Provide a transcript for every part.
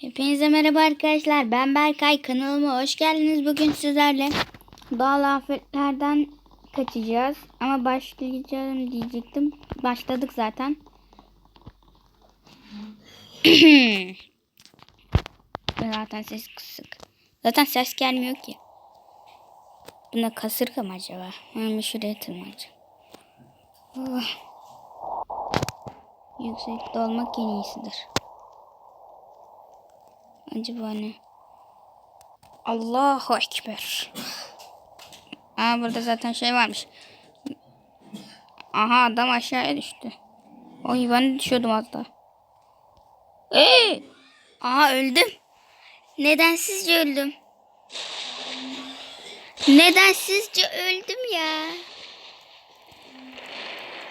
Hepinize merhaba arkadaşlar. Ben Berkay. Kanalıma hoş geldiniz. Bugün sizlerle doğal afetlerden kaçacağız. Ama başlayacağım diyecektim. Başladık zaten. zaten ses kısık. Zaten ses gelmiyor ki. Buna kasırga mı acaba? Ben şuraya tırmanacağım. Oh. Yüksekte olmak en iyisidir. Acaba ne? Allahu Ekber. Aa burada zaten şey varmış. Aha adam aşağıya düştü. Oy ben de düşüyordum hatta. Ee! Aha öldüm. Nedensizce öldüm. Nedensizce öldüm ya.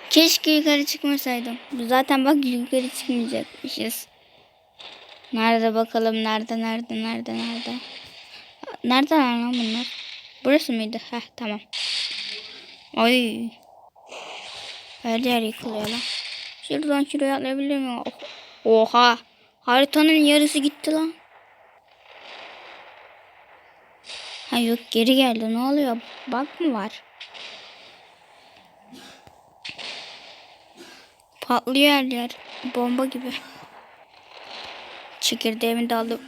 Keşke yukarı çıkmasaydım. Zaten bak yukarı çıkmayacakmışız. Nerede bakalım? Nerede? Nerede? Nerede? Nerede? Nerede lan bunlar? Burası mıydı? Heh tamam. Ay. Her yer yıkılıyor lan. Şuradan şuraya atlayabilir miyim? Oha. Haritanın yarısı gitti lan. Ha yok geri geldi. Ne oluyor? Bak mı var? Patlıyor her yer. Bomba gibi. Çekirdeğimi de aldım.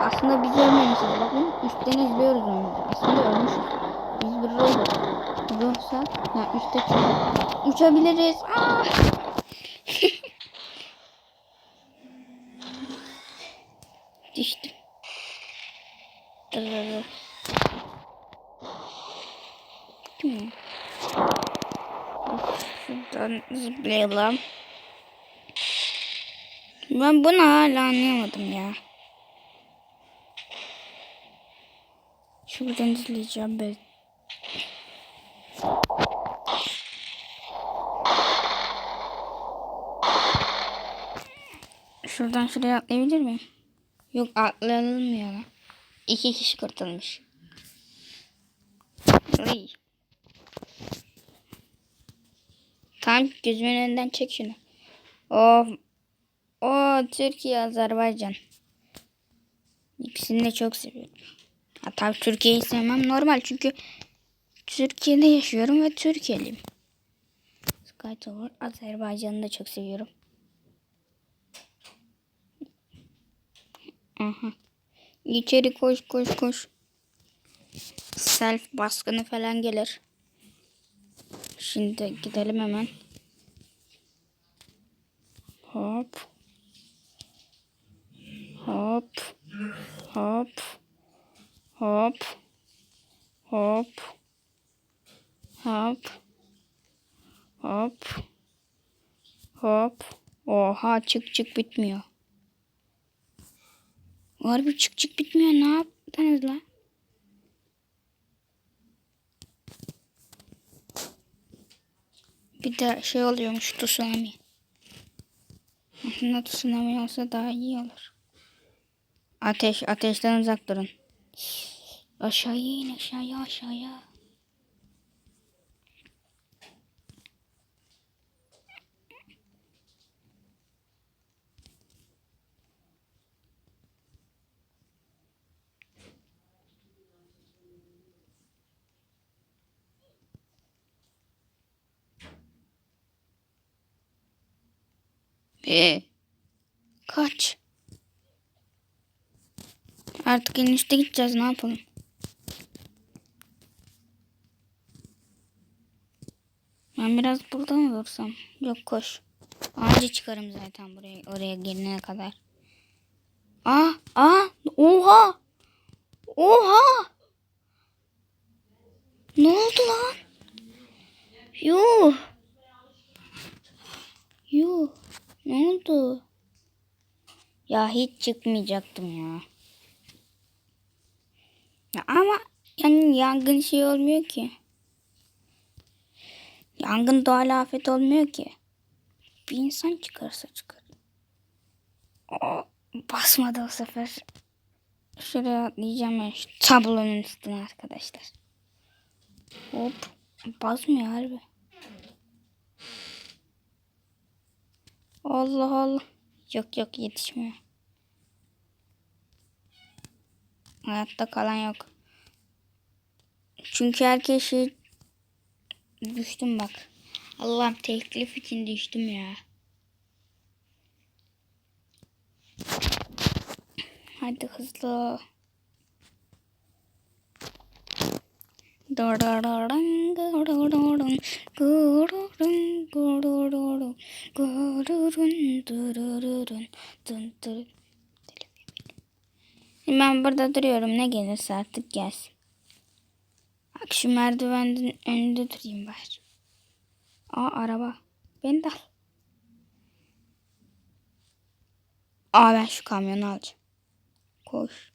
Aslında biz ölmemişiz. Bakın üstten izliyoruz onu. Aslında ölmüşüz. Biz bir robot. Yoksa ya üstte çıkıyor. Uçabiliriz. Aa! Düştüm. Dırırır. Hmm. Şuradan zıplayalım. Ben bunu hala anlayamadım ya. Şuradan izleyeceğim ben. Şuradan şuraya atlayabilir miyim? Yok lan. İki kişi kurtulmuş. Ay. Tamam gözümün önünden çek şunu. O, o Türkiye, Azerbaycan. İkisini de çok seviyorum. Ha, tabii Türkiye'yi sevmem normal çünkü Türkiye'de yaşıyorum ve Türkiye'liyim. Sky Tower, Azerbaycan'ı da çok seviyorum. Aha. İçeri koş koş koş. Self baskını falan gelir. Şimdi gidelim hemen. Hop. Hop. Hop. Hop. Hop. Hop. Hop. Hop. Oha çık çık bitmiyor. Harbi çık çık bitmiyor. Ne yaptınız la? Bir de şey oluyormuş tsunami. Aslında tsunami olsa daha iyi olur. Ateş, ateşten uzak durun. Aşağıya in aşağıya aşağıya. Ee, kaç. Artık en üstte gideceğiz ne yapalım. Ben biraz burada mı dursam? Yok koş. Anca çıkarım zaten buraya oraya gelene kadar. Aa, aa, oha. Oha. Ne oldu lan? Yuh. Yuh. Ne oldu? Ya hiç çıkmayacaktım ya. ya ama yani yangın şey olmuyor ki. Yangın doğal afet olmuyor ki. Bir insan çıkarsa çıkar. O basmadı o sefer. Şuraya atlayacağım ben şu tablonun üstüne arkadaşlar. Hop. Basmıyor harbi. Allah Allah. Yok yok yetişmiyor. Hayatta kalan yok. Çünkü herkes şey düştüm bak. Allah'ım teklif için düştüm ya. Hadi hızlı. Ben burada duruyorum. Ne gelirse artık gelsin. Bak şu merdivenin önünde durayım bari. Aa araba. Beni de al. Aa ben şu kamyonu alacağım. Koş.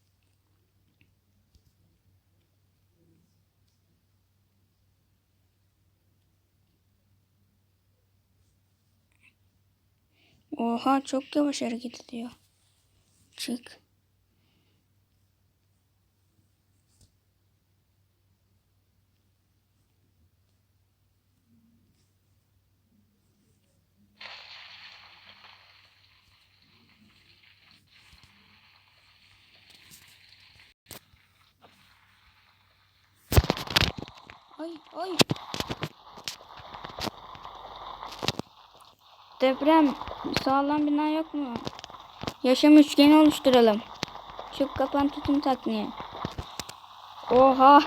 Oha çok yavaş hareket ediyor. Çık. Ay ay. Deprem sağlam bina yok mu? Yaşam üçgeni oluşturalım. Şu kapan tutum takniği. Oha.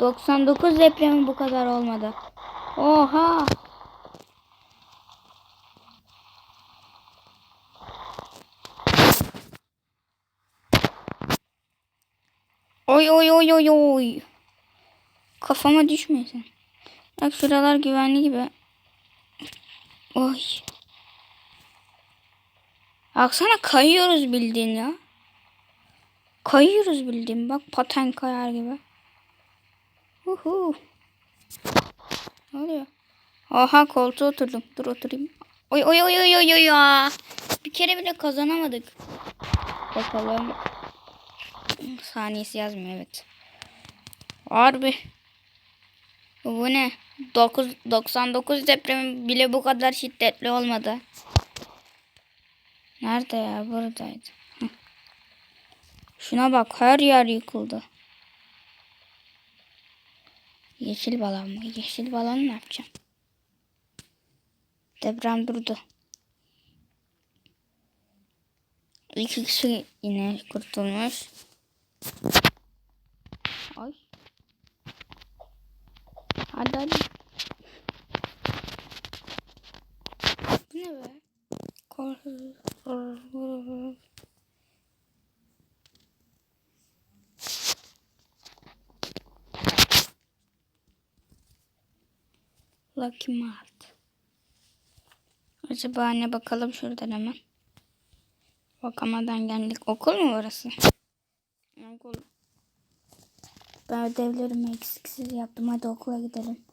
99 depremi bu kadar olmadı. Oha. Oy oy oy oy oy. Kafama düşmesin. Bak şuralar güvenli gibi. Oy. Baksana kayıyoruz bildiğin ya. Kayıyoruz bildiğin. Bak paten kayar gibi. Uhu. Ne oluyor? Oha koltuğa oturdum. Dur oturayım. Oy oy oy oy oy oy. Bir kere bile kazanamadık. Bakalım. Saniyesi yazmıyor evet. Harbi. Bu ne? 9, 99 depremi bile bu kadar şiddetli olmadı. Nerede ya? Buradaydı. Şuna bak her yer yıkıldı. Yeşil balon mu? Yeşil balon ne yapacağım? Deprem durdu. İki kişi yine kurtulmuş. Ay. Hadi hadi. Bu ne be? Kor- Lucky Mart. Acaba ne bakalım şuradan hemen. Bakamadan geldik. Okul mu orası? Ben ödevlerimi eksiksiz yaptım. Hadi okula gidelim.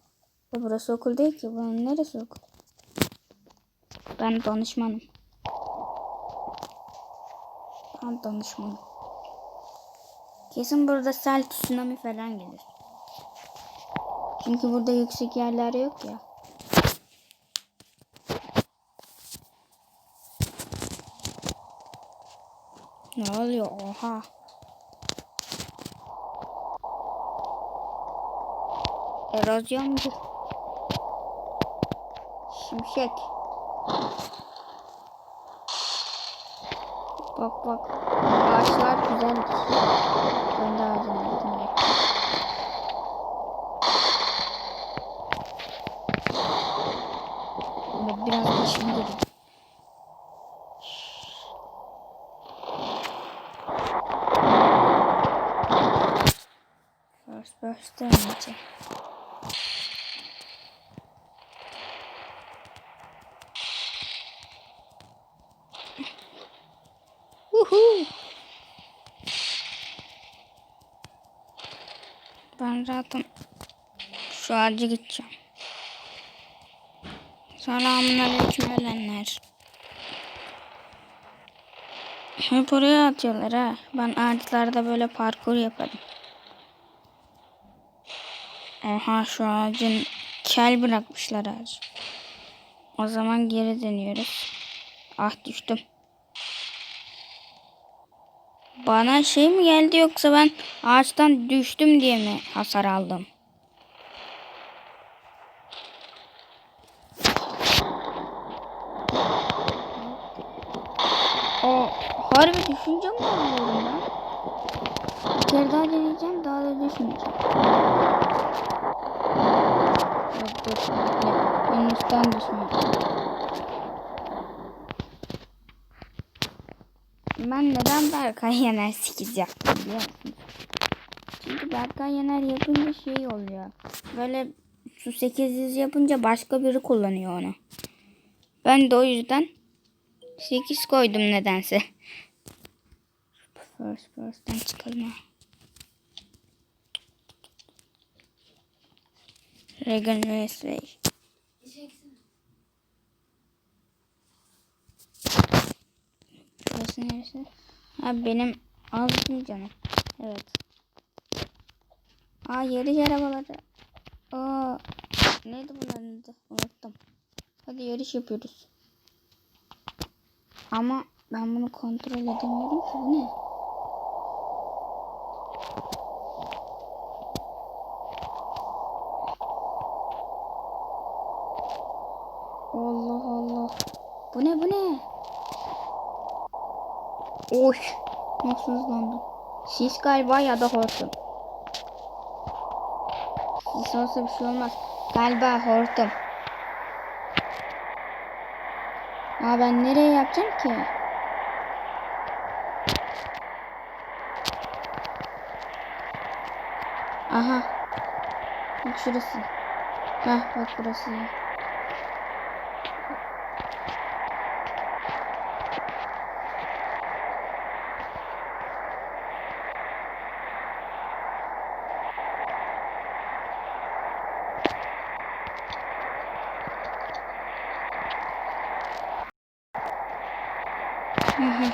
Ya burası okul değil ki. Bunun neresi okul? Ben danışmanım. Ben danışmanım. Kesin burada sel tsunami falan gelir. Çünkü burada yüksek yerler yok ya. Ne oluyor? Oha. Erozyon mu? Şimşek. Bak bak. Ağaçlar güzel. Ben de ağacın altındayım. Ama biraz işim gelir. First burst demeyeceğim. Uhu. Ben zaten şu ağaca gideceğim. Selamun aleyküm ölenler. Hep oraya atıyorlar ha. Ben ağaçlarda böyle parkur yaparım. Oha şu ağacın kel bırakmışlar ağacı. O zaman geri dönüyoruz. Ah düştüm. Bana şey mi geldi yoksa ben ağaçtan düştüm diye mi hasar aldım? O harbi düşünce mi alıyorum ben? Bir daha deneyeceğim daha da. Evet, dur. Ya, en üstten düşmeyeceğim. Ben neden Berkay Yener 8 yaptım biliyor musunuz? Çünkü Berkay Yener yapınca şey oluyor. Böyle su 800 yapınca başka biri kullanıyor onu. Ben de o yüzden 8 koydum nedense. First person'dan çıkalım ha. Regan Raceway. Burası neresi? Ha benim ağzım canım. Evet. Aa yarış arabaları. Aa neydi bunların adı? Unuttum. Hadi yarış yapıyoruz. Ama ben bunu kontrol edemiyorum ki bu ne? Allah Allah. Bu ne bu ne? Oy. Nasıl hızlandım? Sis galiba ya da hortum. Sis olsa bir şey olmaz. Galiba hortum. Aa ben nereye yapacağım ki? Aha. Bak şurası. Heh bak burası. Hı hı.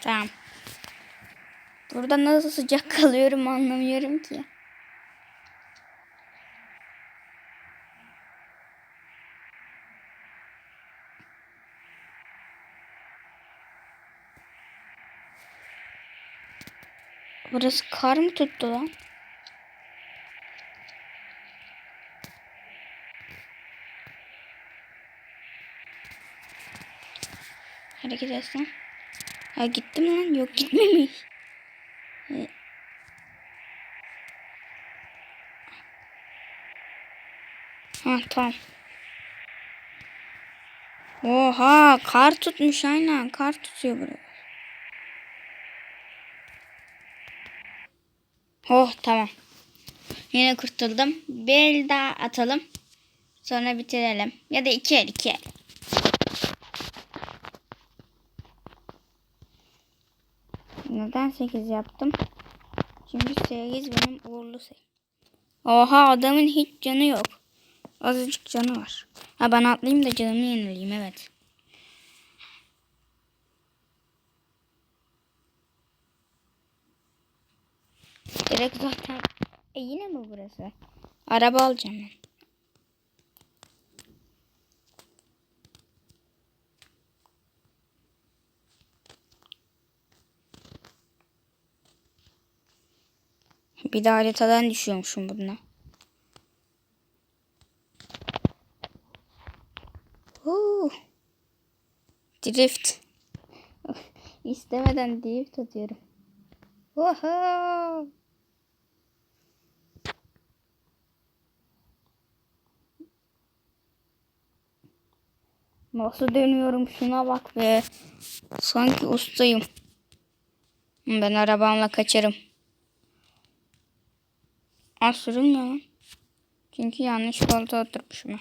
Tamam. Burada nasıl sıcak kalıyorum anlamıyorum ki. Burası kar mı tuttu lan? Hareket etsem. Ha gitti mi lan? Yok gitmemiş. E- Ha tamam. Oha kar tutmuş aynen kar tutuyor buraya. Oh tamam. Yine kurtuldum. Bir el daha atalım. Sonra bitirelim. Ya da iki el iki el. Neden 8 yaptım? Çünkü 8 benim uğurlu sayım. Oha adamın hiç canı yok. Azıcık canı var. Ha ben atlayayım da canımı yenileyim evet. Direkt zaten. E yine mi burası? Araba alacağım ben. Bir de haritadan düşüyormuşum bununla. Huu. Drift. İstemeden drift atıyorum. Oha. Nasıl dönüyorum şuna bak be. Sanki ustayım. Ben arabamla kaçarım. Az sürünmüyor lan. Çünkü yanlış koltuğa oturmuşum.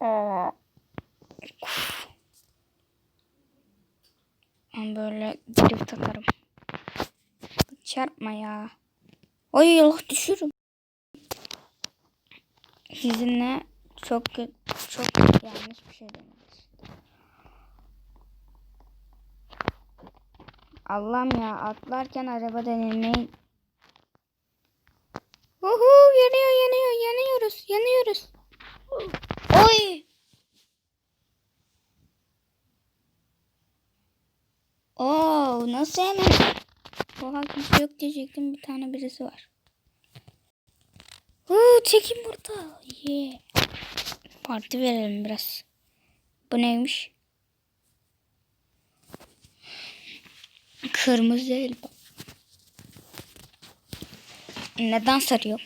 Aa. Ben böyle drift atarım. Çarpma ya. Ay Allah düşürüm. Sizinle çok çok yanlış bir şey istedim. Allah'ım ya atlarken araba denilmeyi. Uhu yanıyor yanıyor nasıl hemen? Oha kimse yok diyecektim bir tane birisi var. Uuu çekim burada. Yeah. Parti verelim biraz. Bu neymiş? Kırmızı elma. Neden sarı yok?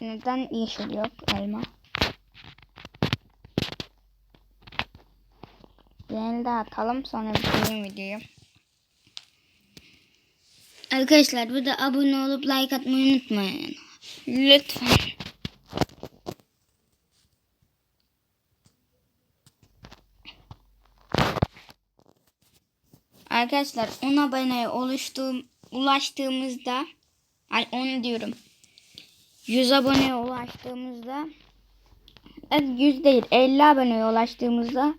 Neden yeşil yok elma? Diğerini de atalım sonra bitirelim videoyu. Arkadaşlar burada abone olup like atmayı unutmayın. Lütfen. Arkadaşlar 10 aboneye oluştuğum, ulaştığımızda ay 10 diyorum. 100 aboneye ulaştığımızda evet 100 değil 50 aboneye ulaştığımızda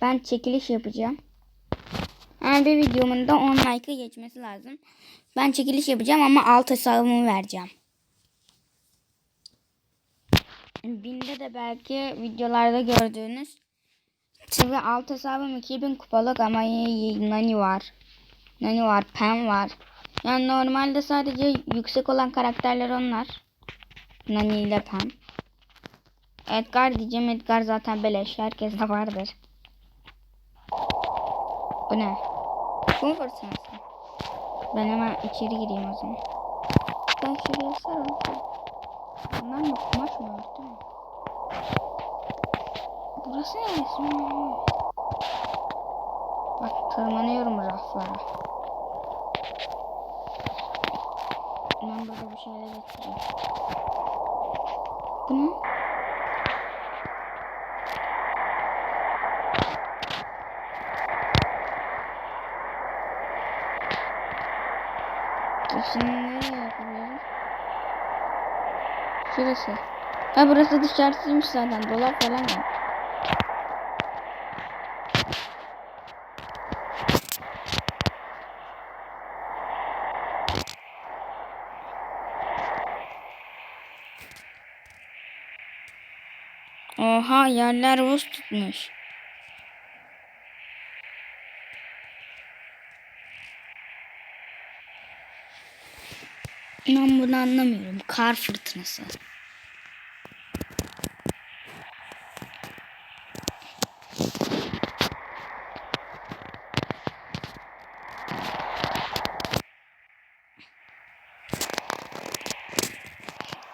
ben çekiliş yapacağım. Yani bir videomun da 10 like'ı geçmesi lazım. Ben çekiliş yapacağım ama alt hesabımı vereceğim. Binde de belki videolarda gördüğünüz Tabi alt hesabım 2000 kupalık ama Nani var. Nani var, Pen var. Yani normalde sadece yüksek olan karakterler onlar. Nani ile Pen. Edgar diyeceğim. Edgar zaten beleş. Herkeste vardır. Bu ne? Kum fırtınası. Ben hemen içeri gireyim o zaman. Ben şuraya sarıldım. Bunlar mı kumaş mı örtü mü? Burası neresi? Bak tırmanıyorum raflara. Ben burada bir şeyler getireyim. Bu ne? Şimdi nereye yapabilirim? Şurası. Ha burası dışarısıymış zaten. Dolap falan var. Oha yerler buz tutmuş. Ben bunu anlamıyorum. Kar fırtınası.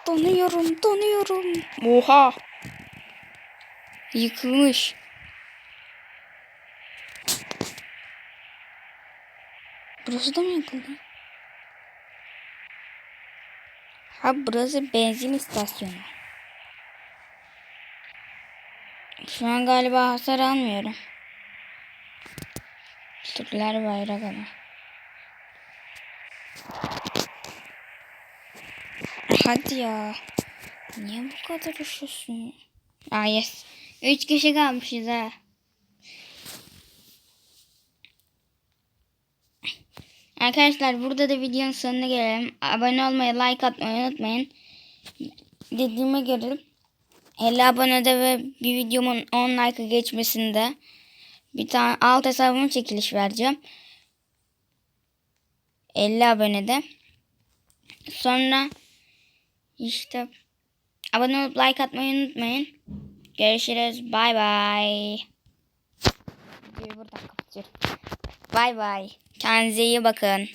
Donuyorum, donuyorum. Oha. Yıkılmış. Burası da mı yıkıldı? Ha burası benzin istasyonu. Şu an galiba hasar almıyorum. Türkler bayrak ama. Hadi ya. Niye bu kadar üşüyorsun? Aa yes. Üç kişi kalmışız ha. Arkadaşlar burada da videonun sonuna gelelim. Abone olmayı, like atmayı unutmayın. Dediğime göre 50 abonede ve bir videomun 10 like'ı geçmesinde bir tane alt hesabımın çekiliş vereceğim. 50 abonede. Sonra işte abone olup like atmayı unutmayın. Görüşürüz. Bay bay. Videoyu buradan kapatıyorum. Bay bay. Kendinize iyi bakın.